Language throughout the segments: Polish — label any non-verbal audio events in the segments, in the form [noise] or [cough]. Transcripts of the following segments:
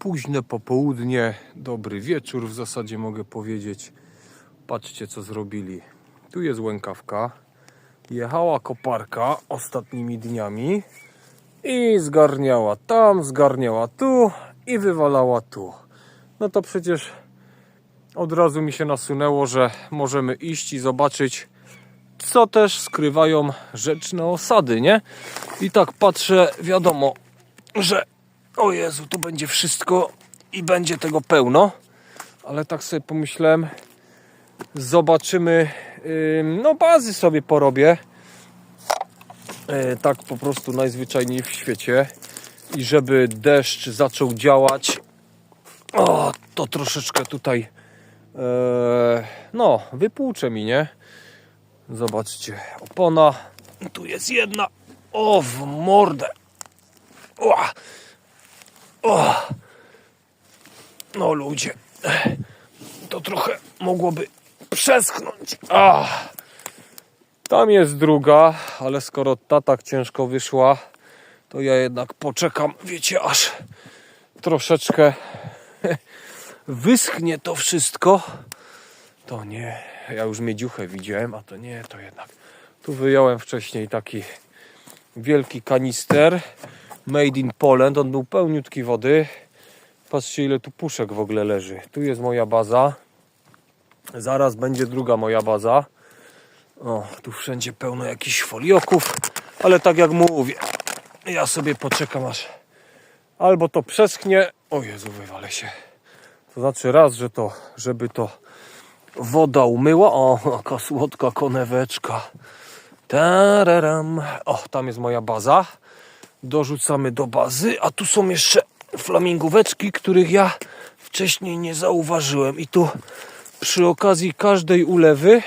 Późne popołudnie, dobry wieczór w zasadzie mogę powiedzieć. Patrzcie co zrobili. Tu jest łękawka. Jechała koparka ostatnimi dniami i zgarniała tam, zgarniała tu i wywalała tu. No to przecież od razu mi się nasunęło, że możemy iść i zobaczyć, co też skrywają rzeczne osady, nie? I tak patrzę, wiadomo, że o Jezu, tu będzie wszystko i będzie tego pełno, ale tak sobie pomyślałem, zobaczymy, ym, no bazy sobie porobię, E, tak po prostu najzwyczajniej w świecie. I żeby deszcz zaczął działać, o, to troszeczkę tutaj, e, no, wypłucze mi, nie? Zobaczcie, opona, tu jest jedna, o, w mordę, o. no ludzie, to trochę mogłoby przeschnąć, ah. Tam jest druga, ale skoro ta tak ciężko wyszła, to ja jednak poczekam, wiecie, aż troszeczkę [laughs] wyschnie to wszystko. To nie, ja już miedziuchę widziałem, a to nie, to jednak. Tu wyjąłem wcześniej taki wielki kanister made in Poland, on był pełniutki wody. Patrzcie ile tu puszek w ogóle leży. Tu jest moja baza. Zaraz będzie druga moja baza. O, tu wszędzie pełno jakichś folioków, ale tak jak mówię, ja sobie poczekam aż albo to przeschnie, o Jezu, wywalę się. To znaczy raz, że to, żeby to woda umyła, o, jaka słodka koneweczka. Tararam. O, tam jest moja baza. Dorzucamy do bazy, a tu są jeszcze flamingóweczki, których ja wcześniej nie zauważyłem. I tu przy okazji każdej ulewy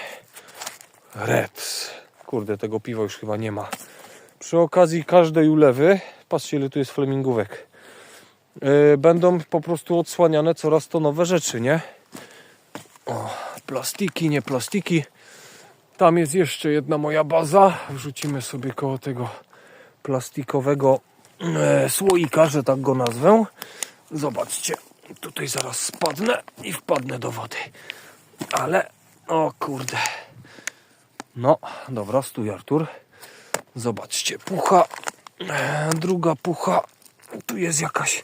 Reds. Kurde, tego piwa już chyba nie ma. Przy okazji każdej ulewy, patrzcie ile tu jest flemingówek, yy, będą po prostu odsłaniane coraz to nowe rzeczy, nie? O, plastiki, nie plastiki. Tam jest jeszcze jedna moja baza. Wrzucimy sobie koło tego plastikowego e, słoika, że tak go nazwę. Zobaczcie, tutaj zaraz spadnę i wpadnę do wody. Ale, o kurde. No, dobra, stój Artur. Zobaczcie, pucha. E, Druga pucha. Tu jest jakaś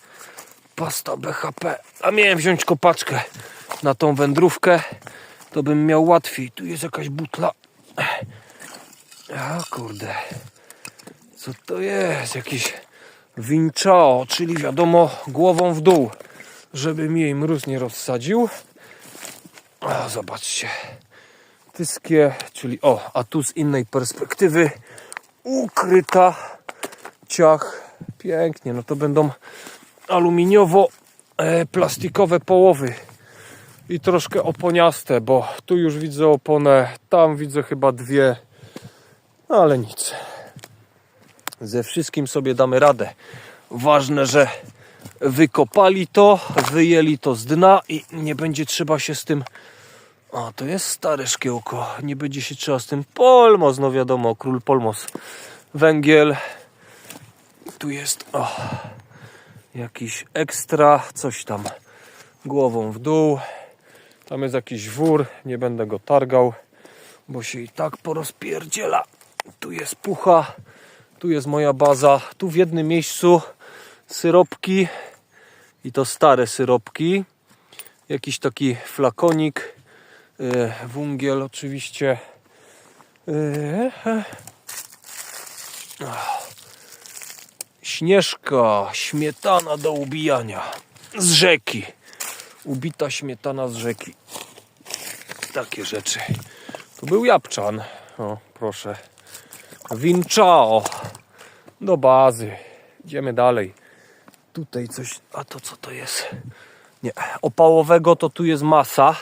pasta BHP. A miałem wziąć kopaczkę na tą wędrówkę. To bym miał łatwiej. Tu jest jakaś butla. A kurde. Co to jest? Jakiś winchao, czyli wiadomo głową w dół. Żeby mi jej mróz nie rozsadził. A, zobaczcie tyskie, czyli o, a tu z innej perspektywy ukryta ciach. Pięknie, no to będą aluminiowo-plastikowe połowy i troszkę oponiaste, bo tu już widzę oponę, tam widzę chyba dwie, no ale nic. Ze wszystkim sobie damy radę. Ważne, że wykopali to, wyjęli to z dna i nie będzie trzeba się z tym o, to jest stare szkiełko. Nie będzie się trzeba z tym. Polmos, no wiadomo, król Polmos. Węgiel. Tu jest o, jakiś ekstra, coś tam głową w dół. Tam jest jakiś wór, nie będę go targał, bo się i tak porozpierdziela. Tu jest pucha, tu jest moja baza. Tu w jednym miejscu syropki i to stare syropki. Jakiś taki flakonik E, wungiel oczywiście. E, Śnieżka, śmietana do ubijania z rzeki. Ubita śmietana z rzeki. Takie rzeczy. Tu był Japczan. O, proszę. Winchao. Do bazy. Idziemy dalej. Tutaj coś. A to co to jest? Nie. Opałowego to tu jest masa.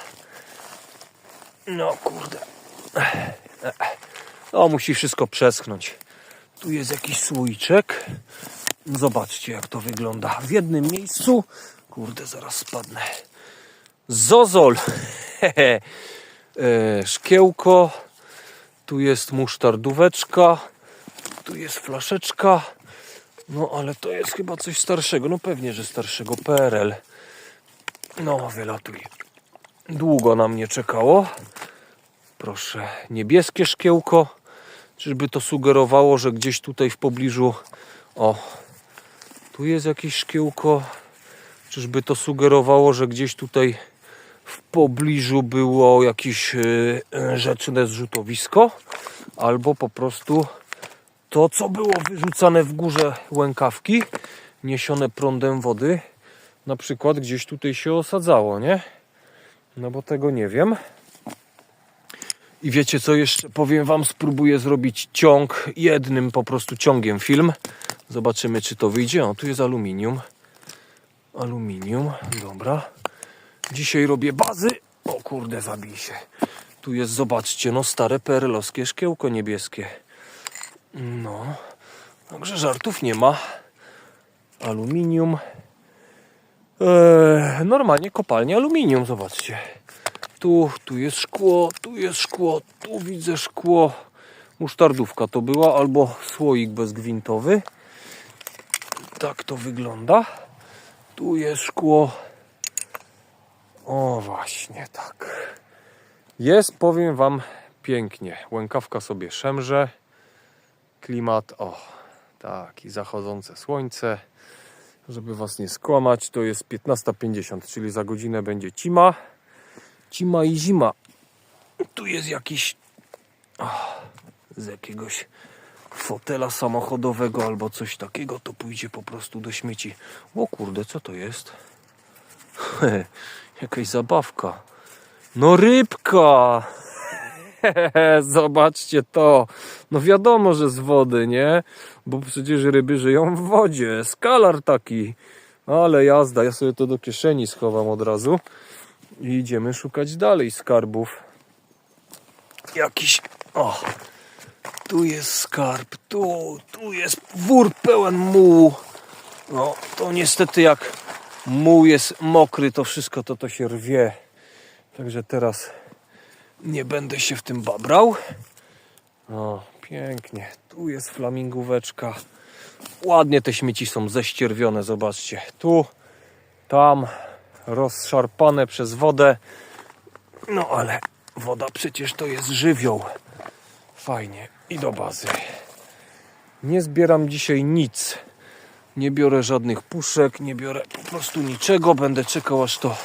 No kurde. No musi wszystko przeschnąć. Tu jest jakiś słoiczek. Zobaczcie jak to wygląda. W jednym miejscu. Kurde, zaraz spadnę. Zozol. [laughs] e, szkiełko. Tu jest musztardóweczka. Tu jest flaszeczka. No ale to jest chyba coś starszego. No pewnie, że starszego PRL. No, wylatuje. Długo na mnie czekało. Proszę, niebieskie szkiełko. Czyżby to sugerowało, że gdzieś tutaj w pobliżu. O, tu jest jakieś szkiełko. Czyżby to sugerowało, że gdzieś tutaj w pobliżu było jakieś yy, rzeczne zrzutowisko? Albo po prostu to, co było wyrzucane w górze łękawki, niesione prądem wody, na przykład gdzieś tutaj się osadzało, nie? No bo tego nie wiem. I wiecie co jeszcze? Powiem wam, spróbuję zrobić ciąg, jednym po prostu ciągiem film. Zobaczymy, czy to wyjdzie. O, tu jest aluminium. Aluminium, dobra. Dzisiaj robię bazy. O kurde, zabij się. Tu jest, zobaczcie, no stare perlowskie szkiełko niebieskie. No, także żartów nie ma. Aluminium. Eee, normalnie kopalnia aluminium, zobaczcie. Tu, tu jest szkło, tu jest szkło, tu widzę szkło. Musztardówka to była, albo słoik bezgwintowy. Tak to wygląda. Tu jest szkło. O, właśnie tak. Jest, powiem Wam, pięknie. Łękawka sobie szemrze. Klimat, o, tak, i zachodzące słońce. Żeby Was nie skłamać, to jest 15.50, czyli za godzinę będzie cima. Cima i zima. Tu jest jakiś z jakiegoś fotela samochodowego albo coś takiego, to pójdzie po prostu do śmieci. O kurde, co to jest? [laughs] Jakaś zabawka. No rybka! [laughs] Zobaczcie to. No wiadomo, że z wody, nie? Bo przecież ryby żyją w wodzie. Skalar taki. Ale jazda, ja sobie to do kieszeni schowam od razu. I idziemy szukać dalej skarbów. Jakiś. O! Tu jest skarb, tu, tu jest wór pełen mułu. No, to niestety jak muł jest mokry, to wszystko to, to się rwie. Także teraz nie będę się w tym babrał. O, pięknie. Tu jest flamingóweczka. Ładnie te śmieci są ześcierwione, zobaczcie. Tu, tam, rozszarpane przez wodę. No ale woda przecież to jest żywioł. Fajnie. I do bazy. Nie zbieram dzisiaj nic. Nie biorę żadnych puszek, nie biorę po prostu niczego. Będę czekał aż to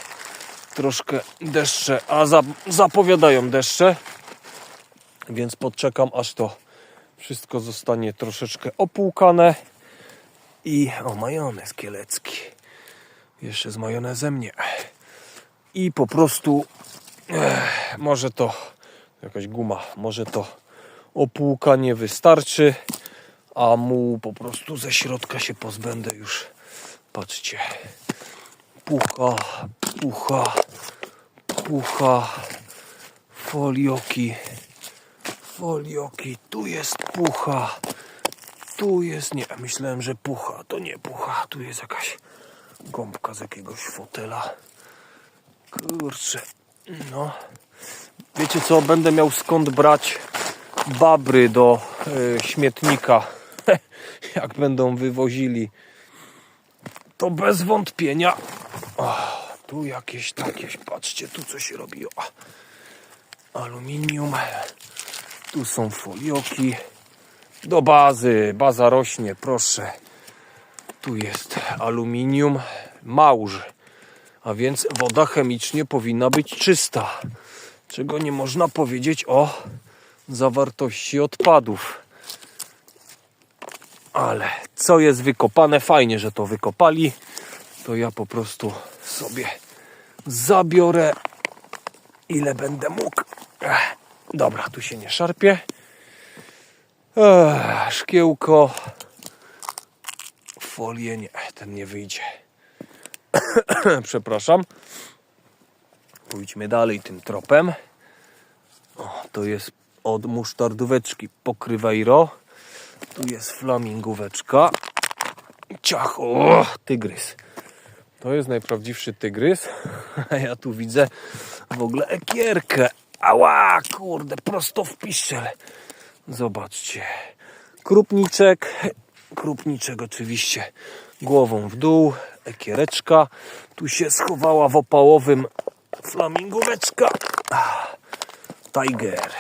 troszkę deszcze, a za, zapowiadają deszcze, więc podczekam aż to wszystko zostanie troszeczkę opłukane. I o majonez kielecki. Jeszcze z majonezem nie. I po prostu eh, może to jakaś guma, może to opłukanie wystarczy a mu po prostu ze środka się pozbędę już. Patrzcie. Pucha, pucha, pucha, folioki, folioki, tu jest pucha, tu jest, nie, myślałem, że pucha, to nie pucha, tu jest jakaś gąbka z jakiegoś fotela, kurczę, no, wiecie co, będę miał skąd brać babry do y, śmietnika, [laughs] jak będą wywozili to bez wątpienia. O, tu jakieś takie, patrzcie, tu coś robi. O, aluminium. Tu są folioki. Do bazy, baza rośnie, proszę. Tu jest aluminium, małż. A więc woda chemicznie powinna być czysta. Czego nie można powiedzieć o zawartości odpadów. Ale co jest wykopane, fajnie, że to wykopali. To ja po prostu sobie zabiorę ile będę mógł. Ech, dobra, tu się nie szarpie. Ech, szkiełko. Folię nie, ten nie wyjdzie. [coughs] Przepraszam. Pójdźmy dalej tym tropem. O, to jest od musztardóweczki pokrywajro. Tu jest flamingóweczka. Ciach, o, tygrys. To jest najprawdziwszy tygrys. A [laughs] ja tu widzę w ogóle ekierkę. Ała, kurde, prosto w piszczel. Zobaczcie. Krupniczek. krupniczek oczywiście głową w dół, ekiereczka. Tu się schowała w opałowym flamingóweczka. Ah, Tiger.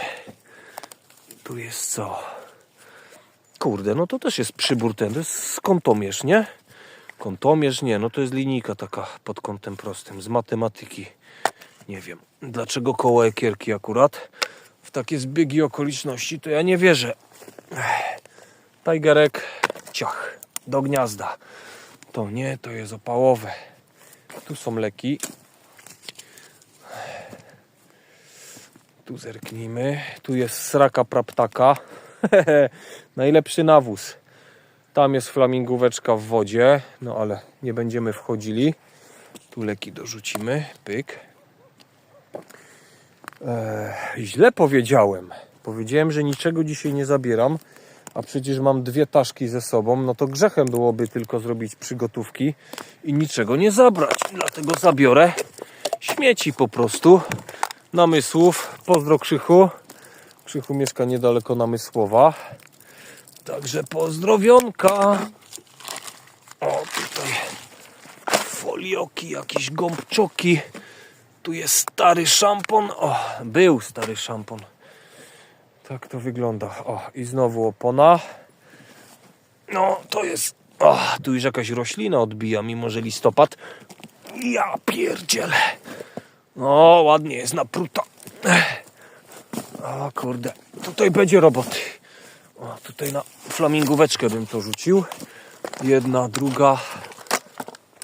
Tu jest co? Kurde, no to też jest przybór ten, to jest kątomierz, nie? Kątomierz nie, no to jest linijka taka pod kątem prostym z matematyki. Nie wiem, dlaczego koło ekierki akurat w takie zbiegi okoliczności, to ja nie wierzę. Ech. Tigerek, ciach, do gniazda. To nie, to jest opałowe. Tu są leki. Tu zerknijmy. Tu jest sraka praptaka. [laughs] Najlepszy nawóz. Tam jest flamingóweczka w wodzie, no ale nie będziemy wchodzili. Tu leki dorzucimy. Pyk. Eee, źle powiedziałem. Powiedziałem, że niczego dzisiaj nie zabieram, a przecież mam dwie taszki ze sobą. No to grzechem byłoby tylko zrobić przygotówki i niczego nie zabrać. Dlatego zabiorę śmieci po prostu. Namysłów. Pozdro Krzychu. Krzychu mieszka niedaleko Namysłowa. Także pozdrowionka. O, tutaj folioki, jakieś gąbczoki. Tu jest stary szampon. O, był stary szampon. Tak to wygląda. O, i znowu opona. No, to jest... O, tu już jakaś roślina odbija, mimo że listopad. Ja pierdzielę. O, ładnie jest napruta. O kurde, tutaj będzie roboty. O, tutaj na flamingóweczkę bym to rzucił. Jedna, druga.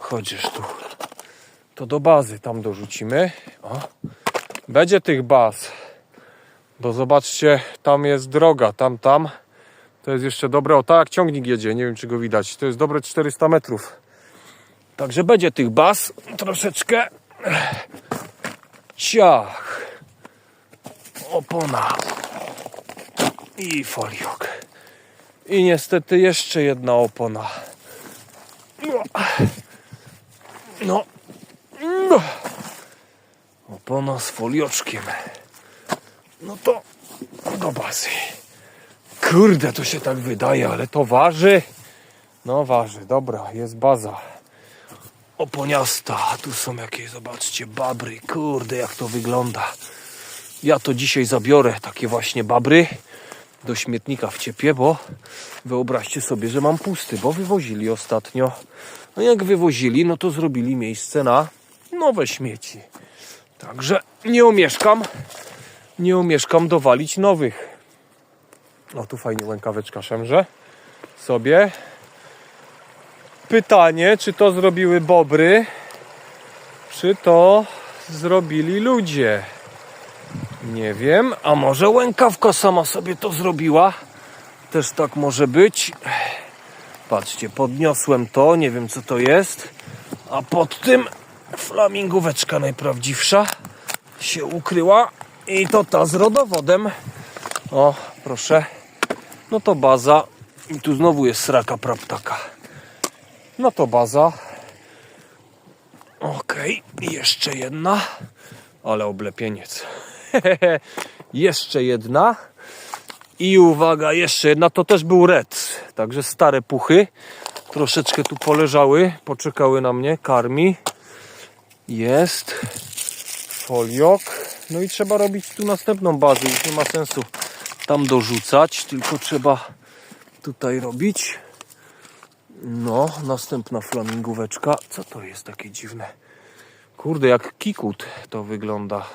Chodzisz tu. To do bazy tam dorzucimy. O. Będzie tych baz. Bo zobaczcie, tam jest droga, tam, tam. To jest jeszcze dobre, o tak ciągnik jedzie, nie wiem czy go widać. To jest dobre 400 metrów. Także będzie tych baz troszeczkę. Ciach. Opona. I foliok. I niestety jeszcze jedna opona. No. No. Opona z folioczkiem. No to do bazy. Kurde, to się tak wydaje, ale to waży. No waży, dobra, jest baza. Oponiasta, tu są jakieś, zobaczcie, babry. Kurde, jak to wygląda. Ja to dzisiaj zabiorę, takie właśnie babry, do śmietnika w ciepie, bo wyobraźcie sobie, że mam pusty, bo wywozili ostatnio. No jak wywozili, no to zrobili miejsce na nowe śmieci. Także nie omieszkam, nie omieszkam dowalić nowych. O, tu fajnie łękaweczka szemrze sobie. Pytanie, czy to zrobiły bobry, czy to zrobili ludzie. Nie wiem, a może łękawka sama sobie to zrobiła? Też tak może być. Patrzcie, podniosłem to, nie wiem co to jest. A pod tym flamingóweczka najprawdziwsza się ukryła. I to ta z rodowodem. O, proszę. No to baza. I tu znowu jest sraka praptaka. No to baza. Okej, jeszcze jedna. Ale oblepieniec. [laughs] jeszcze jedna. I uwaga, jeszcze jedna. To też był red. Także stare puchy. Troszeczkę tu poleżały. Poczekały na mnie. Karmi. Jest. Foliok. No i trzeba robić tu następną bazę. Już nie ma sensu tam dorzucać. Tylko trzeba tutaj robić. No, następna flamingóweczka. Co to jest takie dziwne? Kurde, jak kikut to wygląda.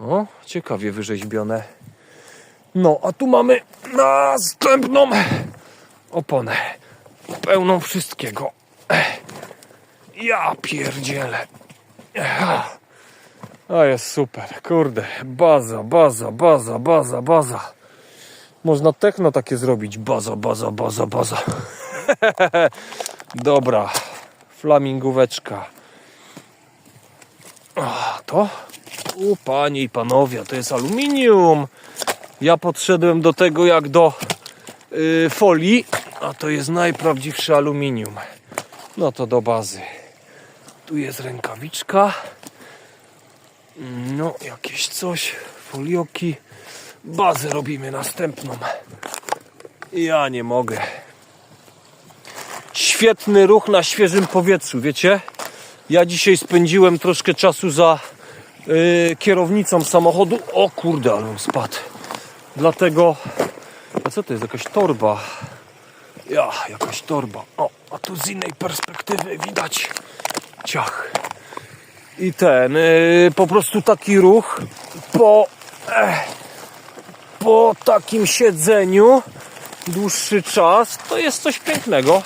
O, ciekawie wyrzeźbione. No, a tu mamy następną oponę. Pełną wszystkiego. Ja pierdzielę. A jest super, kurde. Baza, baza, baza, baza, baza. Można techno takie zrobić. Baza, baza, baza, baza. [laughs] Dobra, flamingóweczka. A, to? U, panie i panowie, to jest aluminium. Ja podszedłem do tego jak do y, folii, a to jest najprawdziwsze aluminium. No to do bazy. Tu jest rękawiczka. No, jakieś coś, folioki. Bazę robimy następną. Ja nie mogę. świetny ruch na świeżym powietrzu, wiecie? Ja dzisiaj spędziłem troszkę czasu za yy, kierownicą samochodu. O kurde, ale spadł. Dlatego. A co to jest? Jakaś torba. Ja, jakaś torba. O, a tu z innej perspektywy widać ciach. I ten, yy, po prostu taki ruch po, eh, po takim siedzeniu dłuższy czas, to jest coś pięknego.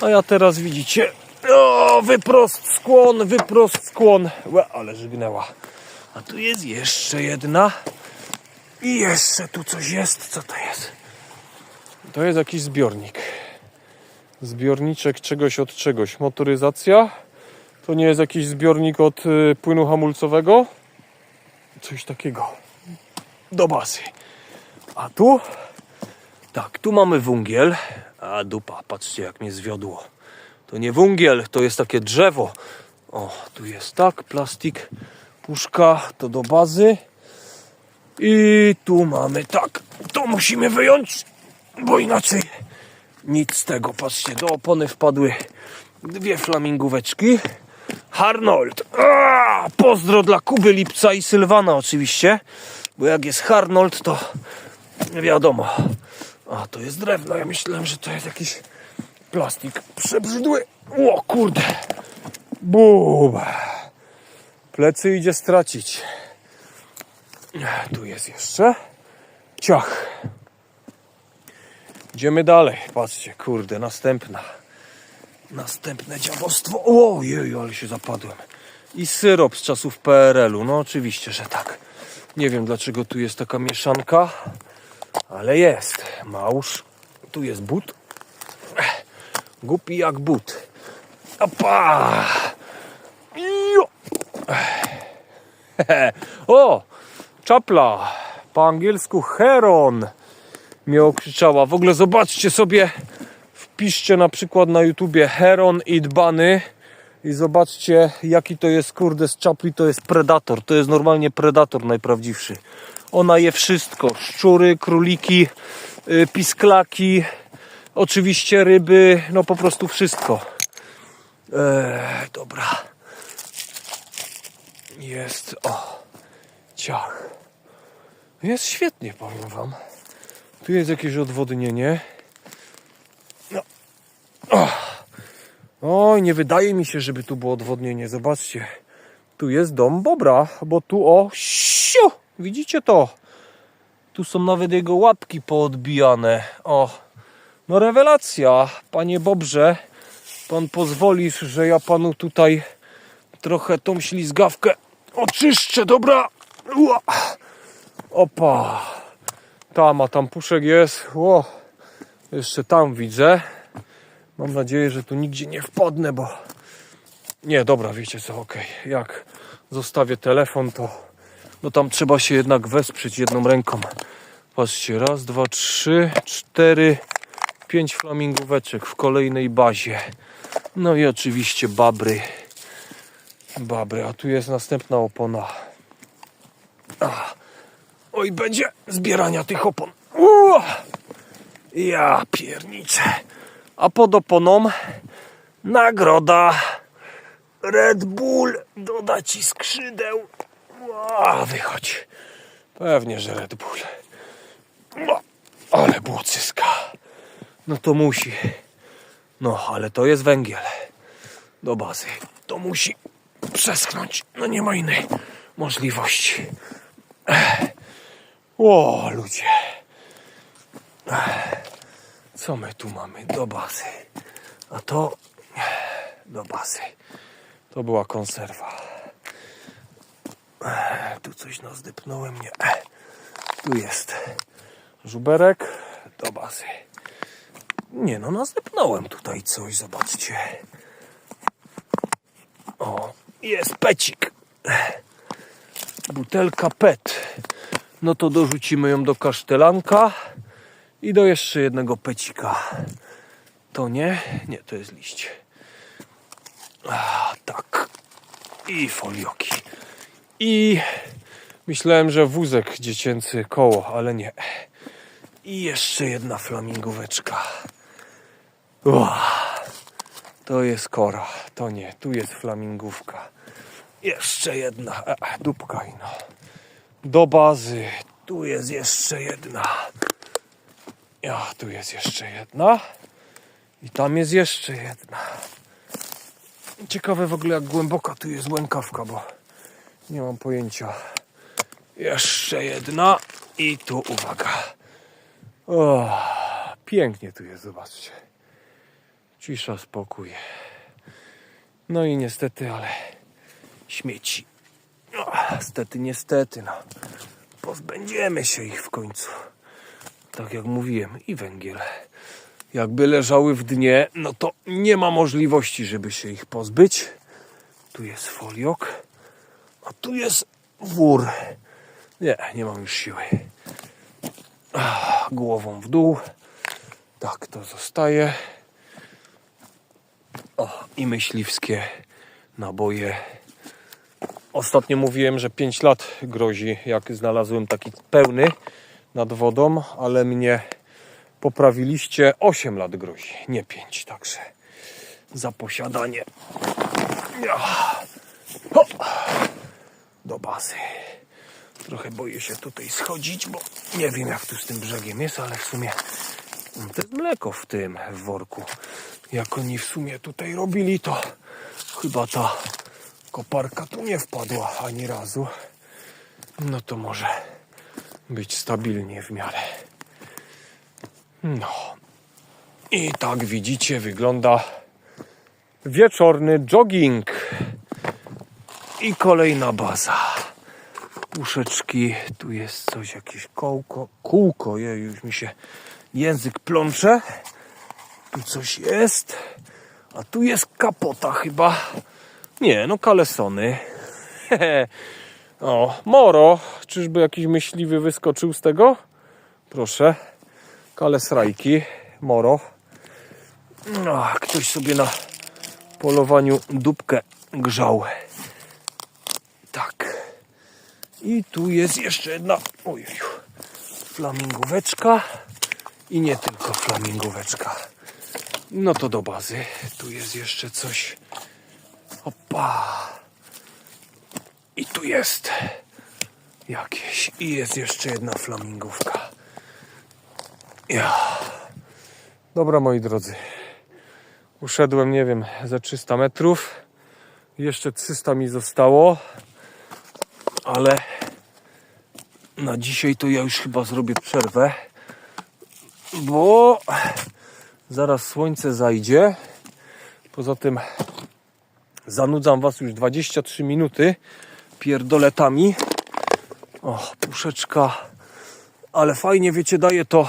A ja teraz widzicie, o, wyprost skłon, wyprost skłon. Łe, ale żygnęła. A tu jest jeszcze jedna. I jeszcze tu coś jest. Co to jest? To jest jakiś zbiornik. Zbiorniczek czegoś od czegoś. Motoryzacja. To nie jest jakiś zbiornik od y, płynu hamulcowego. Coś takiego. Do bazy. A tu? Tak, tu mamy wungiel. A dupa, patrzcie jak mnie zwiodło. To nie wungiel, to jest takie drzewo. O, tu jest tak, plastik, puszka, to do bazy. I tu mamy tak, to musimy wyjąć, bo inaczej nic z tego. Patrzcie, do opony wpadły dwie flamingóweczki. Harnold. A, pozdro dla Kuby Lipca i Sylwana oczywiście. Bo jak jest Harnold, to wiadomo. A, to jest drewno. Ja myślałem, że to jest jakiś plastik przebrzydły. O kurde. Bum. Plecy idzie stracić. Tu jest jeszcze. Ciach. Idziemy dalej. Patrzcie, kurde, następna. Następne dziadostwo. Ojej, ale się zapadłem. I syrop z czasów PRL-u. No oczywiście, że tak. Nie wiem dlaczego tu jest taka mieszanka, ale jest. Małż. Tu jest but. Głupi jak but. Opa! Jo! [laughs] O! Czapla. Po angielsku heron mnie okrzyczała. W ogóle zobaczcie sobie, wpiszcie na przykład na YouTubie heron i dbany i zobaczcie jaki to jest kurde z czapli, to jest predator. To jest normalnie predator najprawdziwszy. Ona je wszystko. Szczury, króliki, y, pisklaki, oczywiście ryby, no po prostu wszystko. Eee, dobra. Jest, o, ciach. Jest świetnie, powiem wam. Tu jest jakieś odwodnienie. No. Oj, nie wydaje mi się, żeby tu było odwodnienie. Zobaczcie. Tu jest dom Bobra, bo tu o, siu, widzicie to? Tu są nawet jego łapki poodbijane. O, no rewelacja, panie Bobrze. Pan pozwolisz, że ja panu tutaj trochę tą ślizgawkę oczyszczę, dobra? Ua. Opa. Tam, a tam puszek jest. Ło. Jeszcze tam widzę. Mam nadzieję, że tu nigdzie nie wpadnę, bo... Nie, dobra, wiecie co, okej. Jak zostawię telefon, to... No tam trzeba się jednak wesprzeć jedną ręką. Patrzcie, raz, dwa, trzy, cztery, pięć flamingóweczek w kolejnej bazie. No i oczywiście babry. Babry, a tu jest następna opona. Ach. Oj, będzie zbierania tych opon. Ua! Ja pierniczę. A pod oponą nagroda Red Bull doda ci skrzydeł. Ua, wychodź. Pewnie, że Red Bull. Ua, ale było. No to musi. No, ale to jest węgiel. Do bazy. To musi przeschnąć. No nie ma innej możliwości. O, ludzie. Co my tu mamy? Do bazy. A to do bazy. To była konserwa. Tu coś nazdepnąłem. Nie. Tu jest żuberek do bazy. Nie no, nazdepnąłem tutaj coś. Zobaczcie. O, jest pecik. Butelka PET. No to dorzucimy ją do kasztelanka i do jeszcze jednego pecika. To nie? Nie, to jest liść. A, tak. I folioki. I myślałem, że wózek dziecięcy koło, ale nie. I jeszcze jedna flamingóweczka. Uah. To jest kora. To nie. Tu jest flamingówka. Jeszcze jedna. E, dupka ino. Do bazy. Tu jest jeszcze jedna. Ja, tu jest jeszcze jedna. I tam jest jeszcze jedna. Ciekawe w ogóle jak głęboka tu jest łękawka, bo nie mam pojęcia. Jeszcze jedna. I tu uwaga. O, pięknie tu jest, zobaczcie. Cisza, spokój. No i niestety, ale śmieci. No, niestety, niestety, no. Pozbędziemy się ich w końcu. Tak jak mówiłem, i węgiel. Jakby leżały w dnie, no to nie ma możliwości, żeby się ich pozbyć. Tu jest foliok, a tu jest wór. Nie, nie mam już siły. Głową w dół. Tak to zostaje. O, i myśliwskie naboje. Ostatnio mówiłem, że 5 lat grozi, jak znalazłem taki pełny nad wodą, ale mnie poprawiliście 8 lat grozi, nie 5, także za posiadanie. Do bazy. Trochę boję się tutaj schodzić, bo nie wiem jak tu z tym brzegiem jest, ale w sumie to jest mleko w tym worku. Jak oni w sumie tutaj robili, to chyba ta koparka tu nie wpadła ani razu. No to może być stabilnie w miarę. No. I tak widzicie, wygląda wieczorny jogging. I kolejna baza. Puszeczki, tu jest coś, jakieś kołko, kółko, jej, już mi się język plącze. Tu coś jest. A tu jest kapota chyba. Nie, no kalesony. [laughs] o, moro. Czyżby jakiś myśliwy wyskoczył z tego? Proszę. Kalesrajki. Moro. Ktoś sobie na polowaniu dupkę grzał. Tak. I tu jest jeszcze jedna. Ojeju. Flamingóweczka. I nie tylko flamingóweczka. No to do bazy. Tu jest jeszcze coś. Opa. I tu jest jakieś. I jest jeszcze jedna flamingówka. Ja. Dobra, moi drodzy. Uszedłem, nie wiem, ze 300 metrów. Jeszcze 300 mi zostało. Ale na dzisiaj to ja już chyba zrobię przerwę. Bo zaraz słońce zajdzie. Poza tym zanudzam was już 23 minuty pierdoletami. O, puszeczka. Ale fajnie, wiecie, daje to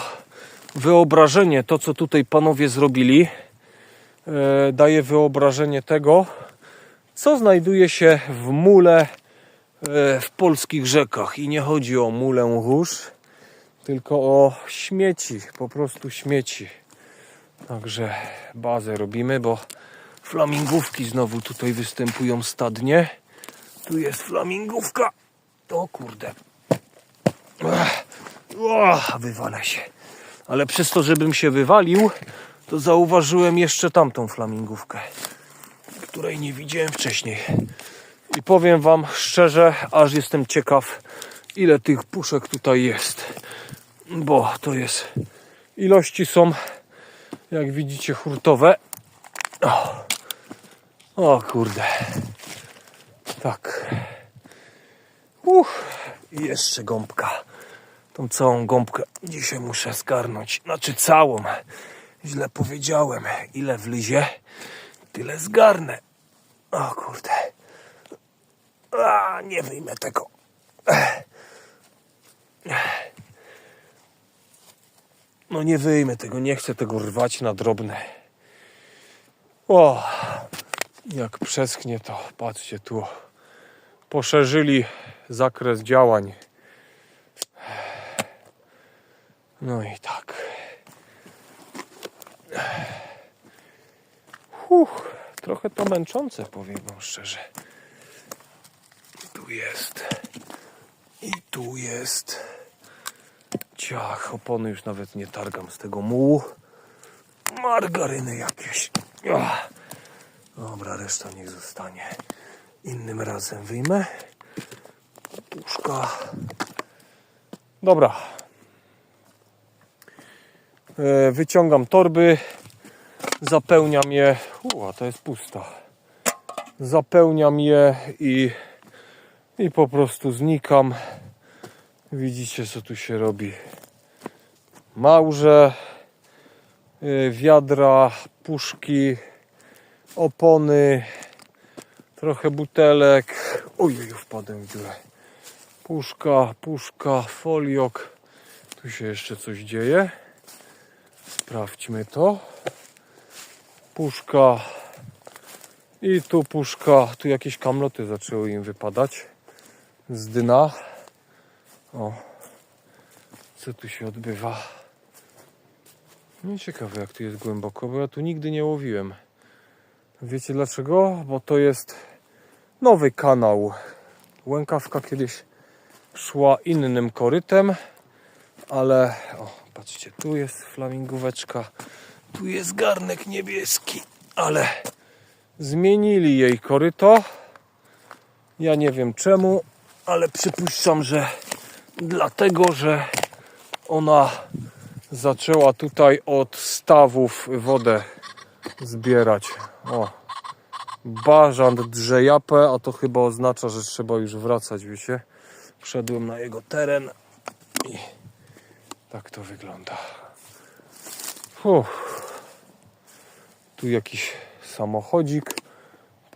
wyobrażenie, to co tutaj panowie zrobili. E, daje wyobrażenie tego, co znajduje się w mule e, w polskich rzekach. I nie chodzi o mulę chórz, tylko o śmieci, po prostu śmieci. Także bazę robimy, bo flamingówki znowu tutaj występują stadnie. Tu jest flamingówka. O kurde. O, wywalę się. Ale przez to, żebym się wywalił, to zauważyłem jeszcze tamtą flamingówkę, której nie widziałem wcześniej. I powiem Wam szczerze, aż jestem ciekaw, ile tych puszek tutaj jest. Bo to jest. Ilości są, jak widzicie, hurtowe. O, o kurde. Tak. Uch, i jeszcze gąbka. Tą całą gąbkę dzisiaj muszę zgarnąć. Znaczy całą. Źle powiedziałem. Ile wlizie, tyle zgarnę. O kurde. A, nie wyjmę tego. No nie wyjmę tego, nie chcę tego rwać na drobne. O, jak przeschnie to, patrzcie tu. Poszerzyli zakres działań. No i tak. Uff, trochę to męczące, powiem wam szczerze. Tu jest. I tu jest. Ciach, opony już nawet nie targam z tego mułu. Margaryny jakieś. Ach, Dobra, reszta niech zostanie. Innym razem wyjmę. Puszka. Dobra. E, Wyciągam torby. Zapełniam je. U, a to jest pusta. Zapełniam je i, i po prostu znikam. Widzicie, co tu się robi. Małże, y, wiadra, puszki, opony, trochę butelek. Oj, oj, wpadłem w dziurę. Puszka, puszka, foliok. Tu się jeszcze coś dzieje. Sprawdźmy to. Puszka. I tu puszka. Tu jakieś kamloty zaczęły im wypadać z dna. O, co tu się odbywa? No ciekawe jak tu jest głęboko, bo ja tu nigdy nie łowiłem. Wiecie dlaczego? Bo to jest nowy kanał. Łękawka kiedyś szła innym korytem, ale o, patrzcie, tu jest flamingóweczka, tu jest garnek niebieski, ale zmienili jej koryto. Ja nie wiem czemu, ale przypuszczam, że dlatego, że ona zaczęła tutaj od stawów wodę zbierać. O, bażant drze japę, a to chyba oznacza, że trzeba już wracać, wiecie. Wszedłem na jego teren i tak to wygląda. Uff. Tu jakiś samochodzik,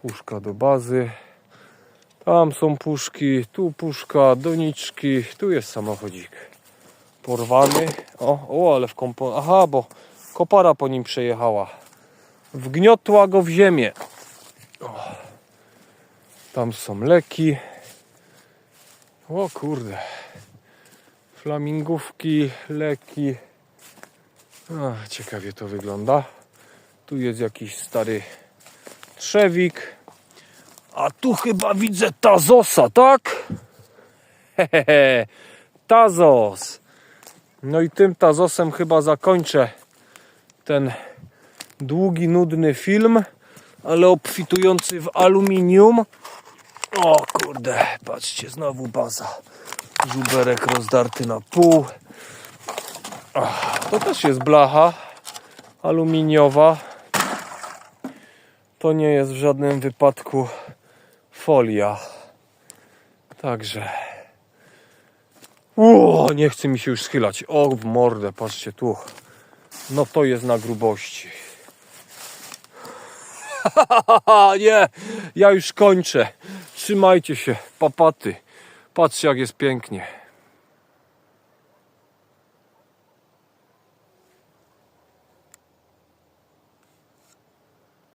puszka do bazy. Tam są puszki, tu puszka, doniczki, tu jest samochodzik. Porwany. O, o ale w kompo... Aha, bo kopara po nim przejechała. Wgniotła go w ziemię. O. Tam są leki. O kurde. Flamingówki, leki. Ciekawie to wygląda. Tu jest jakiś stary trzewik. A tu chyba widzę Tazosa, tak? Hehehe, Tazos. No i tym Tazosem chyba zakończę ten długi, nudny film, ale obfitujący w aluminium. O kurde, patrzcie, znowu baza. Żuberek rozdarty na pół. To też jest blacha aluminiowa. To nie jest w żadnym wypadku folia. Także. Ło, nie chce mi się już schylać. O, w mordę, patrzcie tu. No to jest na grubości. [laughs] nie, ja już kończę. Trzymajcie się, papaty. Patrzcie jak jest pięknie.